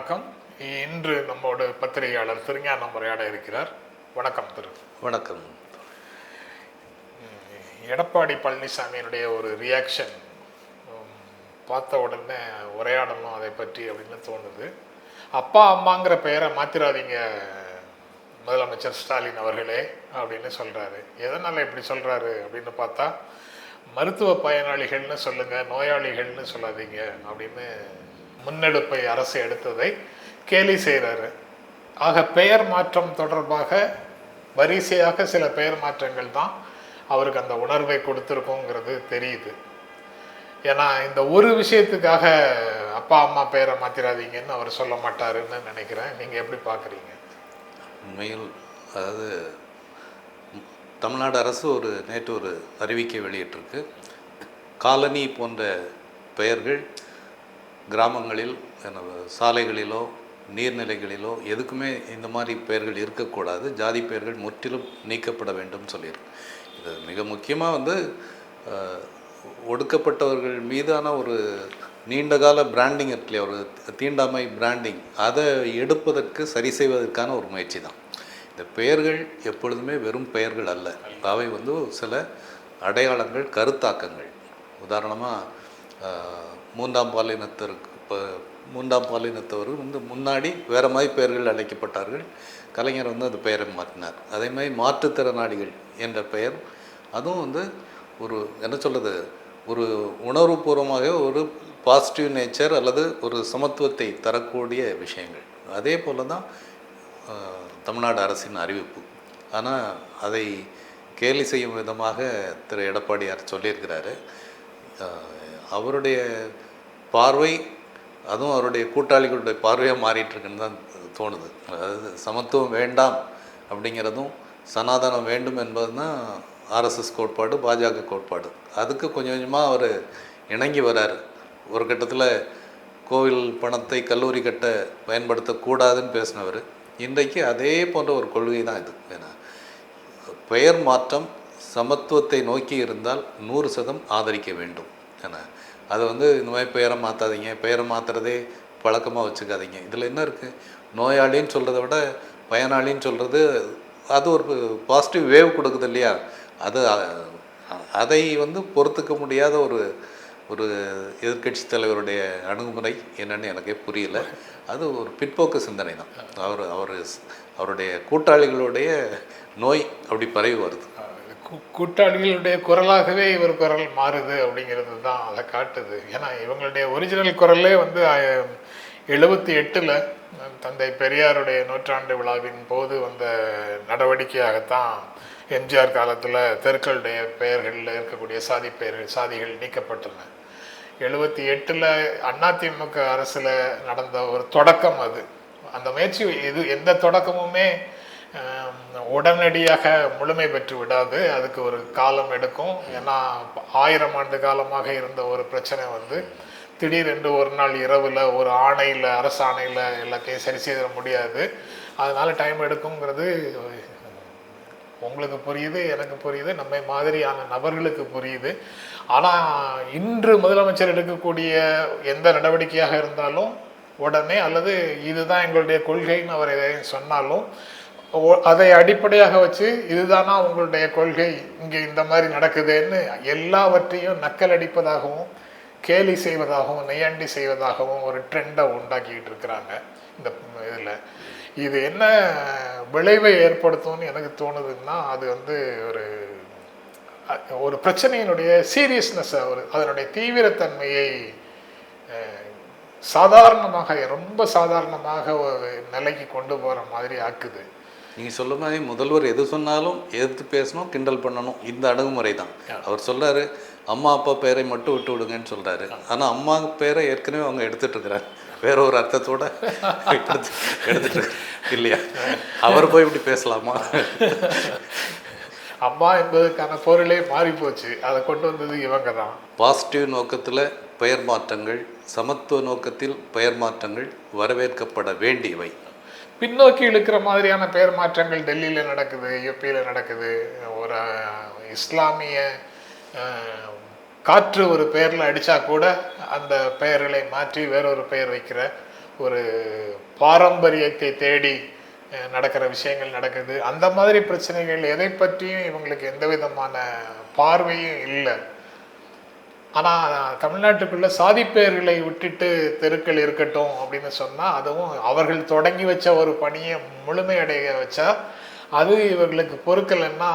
வணக்கம். இன்று நம்மோடு பத்திரிகையாளர் திருஞானம் உரையாட இருக்கிறார். வணக்கம் திரு. வணக்கம். எடப்பாடி பழனிசாமியினுடைய ஒரு ரியாக்ஷன் பார்த்த உடனே உரையாடணும் அதை பற்றி அப்படின்னு தோணுது. அப்பா அம்மாங்கிற பெயரை மாத்திராதீங்க முதலமைச்சர் ஸ்டாலின் அவர்களே அப்படின்னு சொல்றாரு. எதனால இப்படி சொல்றாரு அப்படின்னு பார்த்தா மருத்துவ பயனாளிகள்னு சொல்லுங்க நோயாளிகள்னு சொல்லாதீங்க அப்படின்னு முன்னெடுப்பை அரசு எடுத்ததை கேலி செய்கிறாரு. ஆக பெயர் மாற்றம் தொடர்பாக வரிசையாக சில பெயர் மாற்றங்கள் தான் அவருக்கு அந்த உணர்வை கொடுத்துருக்கோங்கிறது தெரியுது. ஏன்னா இந்த ஒரு விஷயத்துக்காக அப்பா அம்மா பெயரை மாற்றிடாதீங்கன்னு அவர் சொல்ல மாட்டாருன்னு நினைக்கிறேன். நீங்கள் எப்படி பார்க்குறீங்க உண்மையில் அதாவது தமிழ்நாடு அரசு ஒரு நேற்று ஒரு அறிவிக்கை வெளியிட்டிருக்கு. காலனி போன்ற பெயர்கள் கிராமங்களில் என்ன, சாலைகளிலோ நீர்நிலைகளிலோ எதுக்குமே இந்த மாதிரி பெயர்கள் இருக்கக்கூடாது. ஜாதி பெயர்கள் முற்றிலும் நீக்கப்பட வேண்டும் சொல்லியிருக்கு. இது மிக முக்கியமாக வந்து ஒடுக்கப்பட்டவர்கள் மீதான ஒரு நீண்டகால பிராண்டிங் இருக்கு இல்லையா ஒரு தீண்டாமை பிராண்டிங் அதை எடுப்பதற்கு சரி செய்வதற்கான ஒரு முயற்சி தான். இந்த பெயர்கள் எப்பொழுதுமே வெறும் பெயர்கள் அல்ல. அவை வந்து சில அடையாளங்கள் கருத்தாக்கங்கள். உதாரணமாக மூன்றாம் பாலினத்திற்கு இப்போ மூன்றாம் பாலினத்தவர் வந்து முன்னாடி வேறு மாதிரி பெயர்கள் அழைக்கப்பட்டார்கள். கலைஞர் வந்து அந்த பெயரை மாற்றினார். அதே மாதிரி மாற்றுத்திறனாளிகள் என்ற பெயர். அதுவும் வந்து ஒரு என்ன சொல்கிறது ஒரு உணர்வுபூர்வமாக ஒரு பாசிட்டிவ் நேச்சர் அல்லது ஒரு சமத்துவத்தை தரக்கூடிய விஷயங்கள். அதே போல தான் தமிழ்நாடு அரசின் அறிவிப்பு. ஆனால் அதை கேலி செய்யும் விதமாக திரு. எடப்பாடியார் சொல்லியிருக்கிறாரு. அவருடைய பார்வை அதுவும் அவருடைய கூட்டாளிகளுடைய பார்வையாக மாறிட்டுருக்குன்னு தான் தோணுது. அதாவது சமத்துவம் வேண்டாம் அப்படிங்கிறதும் சனாதனம் வேண்டும் என்பது தான் ஆர்எஸ்எஸ் கோட்பாடு பாஜக கோட்பாடு. அதுக்கு கொஞ்சம் கொஞ்சமாக அவர் இணங்கி வராரு. ஒரு கட்டத்தில் கோவில் பணத்தை கல்லூரி கட்ட பயன்படுத்தக்கூடாதுன்னு பேசினவர். இன்றைக்கு அதே போன்ற ஒரு கொள்கை தான் இது. ஏன்னா பெயர் மாற்றம் சமத்துவத்தை நோக்கி இருந்தால் நூறு சதம் ஆதரிக்க வேண்டும். ஏன்னா அது வந்து இந்த மாதிரி பெயரை மாற்றாதீங்க பெயரை மாற்றுறதே பழக்கமாக வச்சுக்காதீங்க. இதில் என்ன இருக்குது நோயாளின்னு சொல்கிறத விட பயனாளின்னு சொல்கிறது அது ஒரு பாசிட்டிவ் வேவ் கொடுக்குது இல்லையா? அது அதை வந்து பொறுத்துக்க முடியாத ஒரு ஒரு எதிர்க்கட்சி தலைவருடைய அணுகுமுறை என்னன்னு எனக்கே புரியல. அது ஒரு பிற்போக்கு சிந்தனை தான் அவர் அவர் அவருடைய கூட்டாளிகளுடைய நோய் அப்படி பரவி வருது. கூட்டாளிகளுடைய குரலாகவே இவர் குரல் மாறுது அப்படிங்கிறது தான் அதை காட்டுது. ஏன்னா இவங்களுடைய ஒரிஜினல் குரலே வந்து எழுபத்தி எட்டில் தந்தை பெரியாருடைய நூற்றாண்டு விழாவின் போது வந்த நடவடிக்கையாகத்தான் எம்ஜிஆர் காலத்தில் தெருக்களுடைய பெயர்களில் இருக்கக்கூடிய சாதி பெயர்கள் சாதிகள் நீக்கப்பட்டன எழுபத்தி எட்டில் அதிமுக அரசில் நடந்த ஒரு தொடக்கம் அது. அந்த முயற்சி இது எந்த தொடக்கமுமே உடனடியாக முழுமை பெற்று விடாது. அதுக்கு ஒரு காலம் எடுக்கும். ஏன்னா ஆயிரம் ஆண்டு காலமாக இருந்த ஒரு பிரச்சனை வந்து திடீரென்று ஒரு நாள் இரவில் ஒரு ஆணையில் அரசு ஆணையில் எல்லாத்தையும் சரி செய்திட முடியாது. அதனால் டைம் எடுக்குங்கிறது உங்களுக்கு புரியுது எனக்கு புரியுது நம்மை மாதிரியான நபர்களுக்கு புரியுது. ஆனால் இன்று முதலமைச்சர் எடுக்கக்கூடிய எந்த நடவடிக்கையாக இருந்தாலும் உடனே அல்லது இதுதான் எங்களுடைய கொள்கைன்னு அவர் எதையும் சொன்னாலும் அதை அடிப்படையாக வச்சு இதுதானா உங்களுடைய கொள்கை? இங்கே இந்த மாதிரி நடக்குதுன்னு எல்லாவற்றையும் நக்கல் அடிப்பதாகவும் கேலி செய்வதாகவும் நெய்யாண்டி செய்வதாகவும் ஒரு ட்ரெண்டை உண்டாக்கிட்டு இருக்கிறாங்க இந்த இதில். இது என்ன விளைவை ஏற்படுத்தும்னு எனக்கு தோணுதுன்னா அது வந்து ஒரு ஒரு பிரச்சனையினுடைய சீரியஸ்னஸ் ஒரு அதனுடைய தீவிரத்தன்மையை சாதாரணமாக ரொம்ப சாதாரணமாக ஒரு நிலைக்கு கொண்டு போகிற மாதிரி ஆக்குது. நீங்கள் சொல்ல மாதிரி முதல்வர் எது சொன்னாலும் எதிர்த்து பேசணும் கிண்டல் பண்ணணும் இந்த அணுகுமுறை தான் அவர் சொல்றாரு அம்மா அப்பா பேரை மட்டும் விட்டு விடுங்கன்னு சொல்றாரு. ஆனா அம்மா பேரை ஏற்கனவே அவங்க எடுத்துட்டு இருக்கிறாரு வேற ஒரு அர்த்தத்தோட எடுத்து எடுத்துட்டு. இல்லையா? அவர் போய் இப்படி பேசலாமா? அம்மா என்பதற்கான பொருளே மாறி போச்சு அதை கொண்டு வந்தது இவங்க தான் பாசிட்டிவ் நோக்கத்தில் பெயர் மாற்றங்கள் சமத்துவ நோக்கத்தில் பெயர் மாற்றங்கள் வரவேற்கப்பட வேண்டியவை. பின்னோக்கி இழுக்கிற மாதிரியான பெயர் மாற்றங்கள் டெல்லியில் நடக்குது யூபியில் நடக்குது. ஒரு இஸ்லாமிய காற்று ஒரு பெயரில் அடித்தா கூட அந்த பெயர்களை மாற்றி வேறொரு பெயர் வைக்கிற ஒரு பாரம்பரியத்தை தேடி நடக்கிற விஷயங்கள் நடக்குது. அந்த மாதிரி பிரச்சனைகள் எதை பற்றியும் இவங்களுக்கு எந்த விதமான பார்வையும் இல்லை. ஆனால் தமிழ்நாட்டுக்குள்ள சாதி பெயர்களை விட்டுட்டு தெருக்கள் இருக்கட்டும் அப்படின்னு சொன்னால் அதுவும் அவர்கள் தொடங்கி வச்ச ஒரு பணியை முழுமையடைய வச்சா அது இவர்களுக்கு பொறுக்கலைன்னா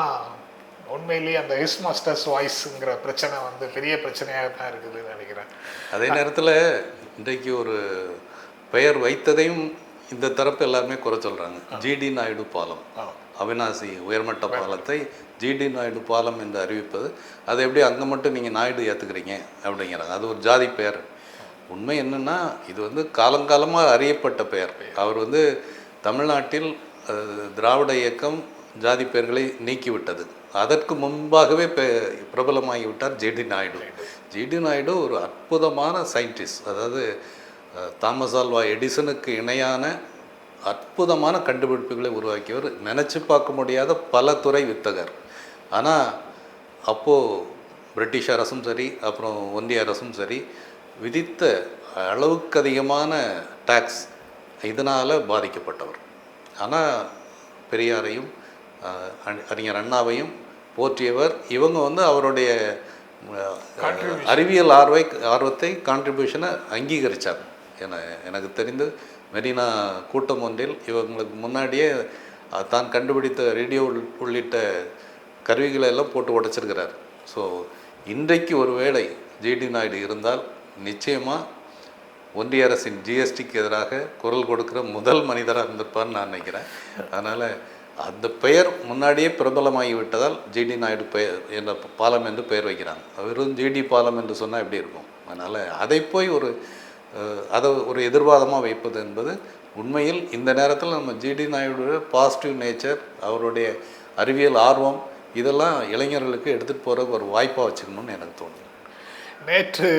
உண்மையிலேயே அந்த ஹிஸ் மாஸ்டர்ஸ் வாய்ஸுங்கிற பிரச்சனை வந்து பெரிய பிரச்சனையாக தான் இருக்குதுன்னு நினைக்கிறேன். அதே நேரத்தில் இன்றைக்கு ஒரு பெயர் வைத்ததையும் இந்த தரப்பு எல்லாருமே குறை சொல்கிறாங்க ஜிடி நாயுடு பாலம். ஆ. அவினாசி உயர்மட்ட பாலத்தை ஜிடி நாயுடு பாலம் என்று அறிவிப்பது. அது எப்படி அங்கே மட்டும் நீங்கள் நாயுடு ஏற்றுக்கிறீங்க அப்படிங்கிறாங்க அது ஒரு ஜாதி பெயர். உண்மை என்னன்னா இது வந்து காலங்காலமாக அறியப்பட்ட பெயர். அவர் வந்து தமிழ்நாட்டில் திராவிட இயக்கம் ஜாதி பெயர்களை நீக்கிவிட்டது. அதற்கு முன்பாகவே பிரபலமாகிவிட்டார் ஜிடி நாயுடு. ஜிடி நாயுடு ஒரு அற்புதமான சயின்டிஸ்ட். அதாவது தாமஸ் ஆல்வா எடிசனுக்கு இணையான அற்புதமான கண்டுபிடிப்புகளை உருவாக்கியவர். நினச்சி பார்க்க முடியாத பல துறை வித்தகர். ஆனால் அப்போது பிரிட்டிஷ் அரசும் சரி அப்புறம் ஒன்றிய அரசும் சரி விதித்த அளவுக்கு அதிகமான டாக்ஸ் இதனால் பாதிக்கப்பட்டவர். ஆனால் பெரியாரையும் அறிஞர் அண்ணாவையும் போற்றியவர். இவங்க வந்து அவருடைய அறிவியல் ஆர்வை ஆர்வத்தை கான்ட்ரிபியூஷனை அங்கீகரித்தார் என எனக்கு தெரிந்து மெரினா கூட்டம் ஒன்றில் இவங்களுக்கு முன்னாடியே தான் கண்டுபிடித்த ரேடியோ உள்ளிட்ட கருவிகளை எல்லாம் போட்டு உடைச்சிருக்கிறார். ஸோ இன்றைக்கு ஒருவேளை ஜிடி நாயுடு இருந்தால் நிச்சயமாக ஒன்றிய அரசின் ஜிஎஸ்டிக்கு எதிராக குரல் கொடுக்கிற முதல் மனிதராக இருந்திருப்பார்னு நான் நினைக்கிறேன். அதனால் அந்த பெயர் முன்னாடியே பிரபலமாகி விட்டதால் ஜிடி நாயுடு பெயர் என்ற பாலம் என்று பெயர் வைக்கிறாங்க. வெறும் ஜிடி பாலம் என்று சொன்னால் எப்படி இருக்கும்? அதனால் அதை போய் ஒரு அதை ஒரு எதிர்வாதமாக வைப்பது என்பது உண்மையில் இந்த நேரத்தில் நம்ம ஜிடி நாயுடைய பாசிட்டிவ் நேச்சர் அவருடைய அறிவியல் ஆர்வம் இதெல்லாம் இளைஞர்களுக்கு எடுத்துகிட்டு போகிற ஒரு வாய்ப்பாக வச்சுக்கணும்னு எனக்கு தோணுது. நேற்று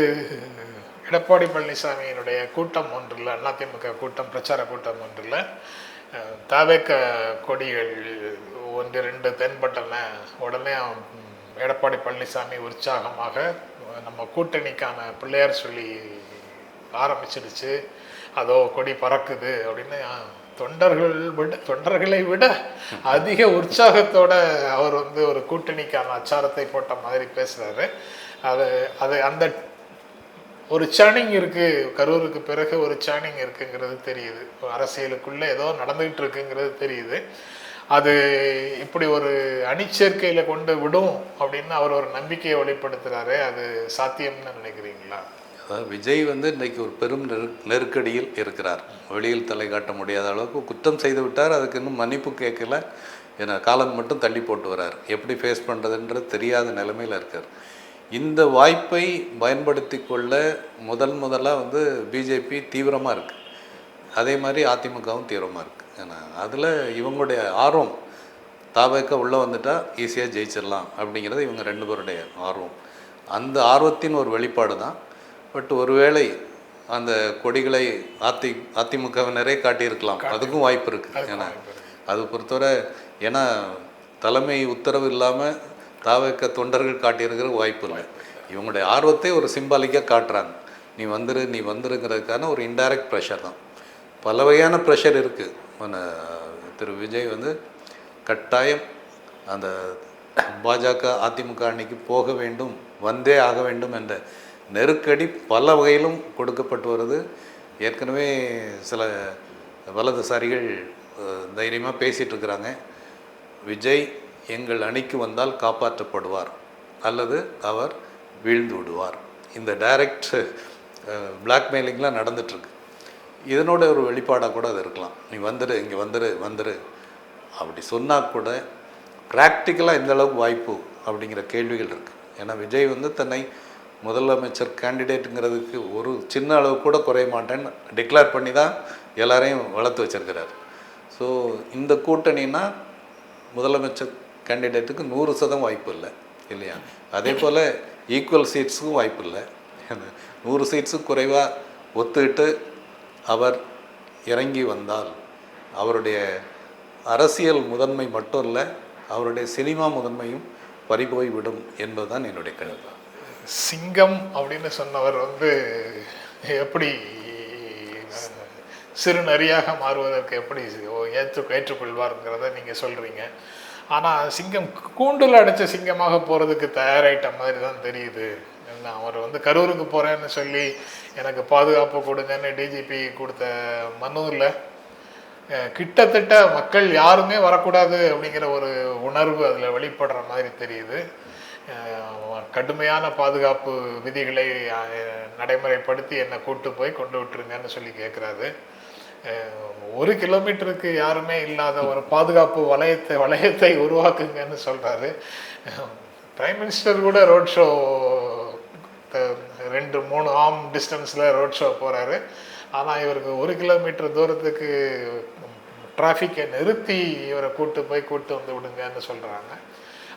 எடப்பாடி பழனிசாமியினுடைய கூட்டம் ஒன்றில் அதிமுக கூட்டம் பிரச்சார கூட்டம் ஒன்றில் தாவேக்க கொடிகள் ஒன்று ரெண்டு தென்பட்டன. உடனே எடப்பாடி பழனிசாமி உற்சாகமாக நம்ம கூட்டணிக்கான பிள்ளையார் சொல்லி ஆரம்பிச்சிடுச்சு. அதோ கொடி பறக்குது அப்படின்னு தொண்டர்கள் விட தொண்டர்களை விட அதிக உற்சாகத்தோட அவர் வந்து ஒரு கூட்டணிக்கான அச்சாரத்தை போட்ட மாதிரி பேசுறாரு. அது அது அந்த ஒரு சேனிங் இருக்கு கரூருக்கு பிறகு ஒரு சேனிங் இருக்குங்கிறது தெரியுது. அரசியலுக்குள்ள ஏதோ நடந்துகிட்டு இருக்குங்கிறது தெரியுது. அது இப்படி ஒரு அணிச்சேர்க்கையில கொண்டு விடும் அப்படின்னு அவர் ஒரு நம்பிக்கையை வெளிப்படுத்துறாரு. அது சாத்தியம்னு நினைக்கிறீங்களா? அதாவது விஜய் வந்து இன்றைக்கி ஒரு பெரும் நெரு நெருக்கடியில் இருக்கிறார். வெளியில் தலை காட்ட முடியாத அளவுக்கு குற்றம் செய்து விட்டார். அதுக்கு இன்னும் மன்னிப்பு கேட்கல. ஏன்னா காலம் மட்டும் தள்ளி போட்டு வரார். எப்படி ஃபேஸ் பண்ணுறதுன்றது தெரியாத நிலைமையில் இருக்கார். இந்த வாய்ப்பை பயன்படுத்தி கொள்ள முதல் முதலாக வந்து பிஜேபி தீவிரமாக இருக்குது அதே மாதிரி அதிமுகவும் தீவிரமாக இருக்குது ஏன்னா அதில் இவங்களுடைய ஆர்வம் தாபக்க உள்ளே வந்துட்டா ஈஸியாக ஜெயிச்சிடலாம் அப்படிங்கிறது இவங்க ரெண்டு பேருடைய ஆர்வம். அந்த ஆர்வத்தின் ஒரு வெளிப்பாடு தான் பட் ஒருவேளை அந்த கொடிகளை அதி அதிமுகவினரே காட்டியிருக்கலாம். அதுக்கும் வாய்ப்பு இருக்குது ஏன்னா அது பொறுத்தவரை ஏன்னா தலைமை உத்தரவு இல்லாமல் தாவக்க தொண்டர்கள் காட்டியிருக்கிற வாய்ப்பு இல்லை. இவங்களுடைய ஆர்வத்தை ஒரு சிம்பாலிக்காக காட்டுறாங்க. நீ வந்துரு நீ வந்துருங்கிறதுக்கான ஒரு இன்டைரக்ட் ப்ரெஷர் தான். பல வகையான ப்ரெஷர் இருக்குது திரு விஜய் வந்து கட்டாயம் அந்த பாஜக அதிமுக அன்னைக்கு போக வேண்டும் வந்தே ஆக வேண்டும் என்ற நெருக்கடி பல வகையிலும் கொடுக்கப்பட்டு வருது. ஏற்கனவே சில வலதுசாரிகள் தைரியமாக பேசிகிட்டு இருக்கிறாங்க. விஜய் எங்கள் அணிக்கு வந்தால் காப்பாற்றப்படுவார். அல்லது அவர் வீழ்ந்து விடுவார். இந்த டைரக்ட் பிளாக்மெயிலிங்லாம் நடந்துட்டுருக்கு. இதனோட ஒரு வெளிப்பாடாக கூட அது இருக்கலாம். நீ வந்துடு இங்கே வந்துடு வந்துடு அப்படி சொன்னால் கூட ப்ராக்டிக்கலாக எந்த அளவுக்கு வாய்ப்பு அப்படிங்கிற கேள்விகள் இருக்குது ஏன்னா விஜய் வந்து தன்னை முதலமைச்சர் கேண்டிடேட்டுங்கிறதுக்கு ஒரு சின்ன அளவு கூட குறைய மாட்டேன்னு டிக்ளேர் பண்ணி தான் எல்லாரையும் வளர்த்து வச்சுருக்கிறார். ஸோ இந்த கூட்டணினா முதலமைச்சர் கேண்டிடேட்டுக்கு நூறு சதம் வாய்ப்பு இல்லை இல்லையா? அதே போல் ஈக்குவல் சீட்ஸுக்கும் வாய்ப்பு இல்லை. நூறு சீட்ஸும் குறைவாக ஒத்துக்கிட்டு அவர் இறங்கி வந்தால் அவருடைய அரசியல் முதன்மை மட்டும் இல்லை அவருடைய சினிமா முதன்மையும் பறிபோய் விடும் என்பதுதான் என்னுடைய கருத்து. சிங்கம் அப்படின்னு சொன்னவர் வந்து எப்படி சிறு நரியாக மாறுவதற்கு எப்படி ஓ- ஏற்று ஏற்றுக்கொள்வாருங்கிறத நீங்கள் சொல்கிறீங்க ஆனால் சிங்கம் கூண்டில் அடைச்ச சிங்கமாக போகிறதுக்கு தயாராகிட்ட மாதிரி தான் தெரியுது. என்ன அவர் வந்து கரூருக்கு போகிறேன்னு சொல்லி எனக்கு பாதுகாப்பு கொடுங்கன்னு டிஜிபி கொடுத்த மனுவில் கிட்டத்தட்ட மக்கள் யாருமே வரக்கூடாது அப்படிங்கிற ஒரு உணர்வு அதில் வெளிப்படுற மாதிரி தெரியுது. கடுமையான பாதுகாப்பு விதிகளை நடைமுறைப்படுத்தி என்னை கூட்டு போய் கொண்டு விட்டுருங்கன்னு சொல்லி கேட்குறாரு ஒரு கிலோமீட்டருக்கு யாருமே இல்லாத ஒரு பாதுகாப்பு வளையத்தை வளையத்தை உருவாக்குங்கன்னு சொல்கிறாரு பிரைம் மினிஸ்டர் கூட ரோட் ஷோ ரெண்டு மூணு ஆம் டிஸ்டன்ஸில் ரோட் ஷோ போகிறாரு ஆனால் இவருக்கு ஒரு கிலோமீட்டர் தூரத்துக்கு டிராஃபிக்கை நிறுத்தி இவரை கூட்டு போய் கூட்டு வந்து விடுங்கன்னு சொல்கிறாங்க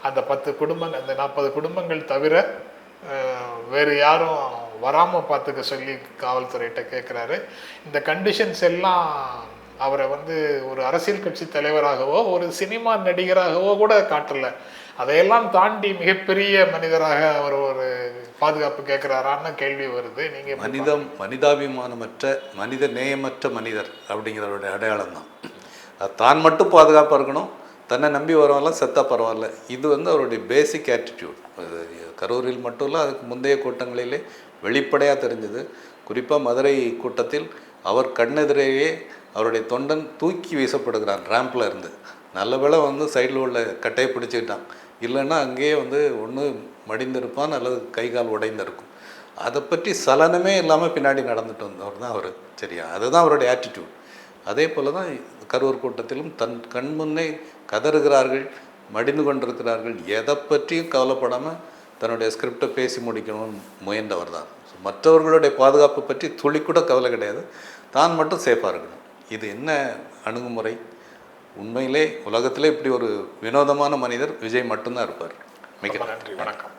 அந்த பத்து குடும்பங்கள் அந்த நாற்பது குடும்பங்கள் தவிர வேறு யாரும் வராமல் பார்த்துக்க சொல்லி காவல்துறையிட்ட கேட்குறாரு இந்த கண்டிஷன்ஸ் எல்லாம் அவரை வந்து ஒரு அரசியல் கட்சி தலைவராகவோ ஒரு சினிமா நடிகராகவோ கூட காட்டல. அதையெல்லாம் தாண்டி மிகப்பெரிய மனிதராக அவர் ஒரு பாதுகாப்பு கேட்குறாரான்னு கேள்வி வருது. நீங்கள் மனிதம் மனிதாபிமானமற்ற மனித நேயமற்ற மனிதர் அப்படிங்கிறவருடைய அடையாளம் தான் தான் மட்டும் பாதுகாப்பாக இருக்கணும் தன்னை நம்பி வரவெல்லாம் செத்தா பரவாயில்ல. இது வந்து அவருடைய பேசிக் ஆட்டிடியூட் கரூரில் மட்டும் இல்லை அதுக்கு முந்தைய கூட்டங்களிலே வெளிப்படையாக தெரிஞ்சது. குறிப்பாக மதுரை கூட்டத்தில் அவர் கண்ணெதிரேயே அவருடைய தொண்டன் தூக்கி வீசப்படுகிறான் ரேம்பில் இருந்து. நல்ல வேளை வந்து சைடில் உள்ள கட்டையை பிடிச்சிக்கிட்டான். இல்லைன்னா அங்கேயே வந்து ஒன்று மடிந்திருப்பான் அல்லது கை கால் உடைந்திருக்கும். அதை பற்றி சலனமே இல்லாமல் பின்னாடி நடந்துட்டு வந்தவர் தான் அவர். சரியா? அதுதான் அவருடைய ஆட்டிடியூட் அதே போல தான் கரூர் கூட்டத்திலும் தன் கண் முன்னே கதறுகிறார்கள் மடிந்து கொண்டிருக்கிறார்கள். எதை பற்றியும் கவலைப்படாமல் தன்னுடைய ஸ்கிரிப்டை பேசி முடிக்கணும்னு முயன்றவர் தான் மற்றவர்களுடைய பாதுகாப்பு பற்றி துளி கூட கவலை கிடையாது. தான் மட்டும் சேஃபாக இருக்கணும். இது என்ன அணுகுமுறை? உண்மையிலே உலகத்திலே இப்படி ஒரு வினோதமான மனிதர் விஜய் மட்டும்தான் இருப்பார். மிக நன்றி. வணக்கம்.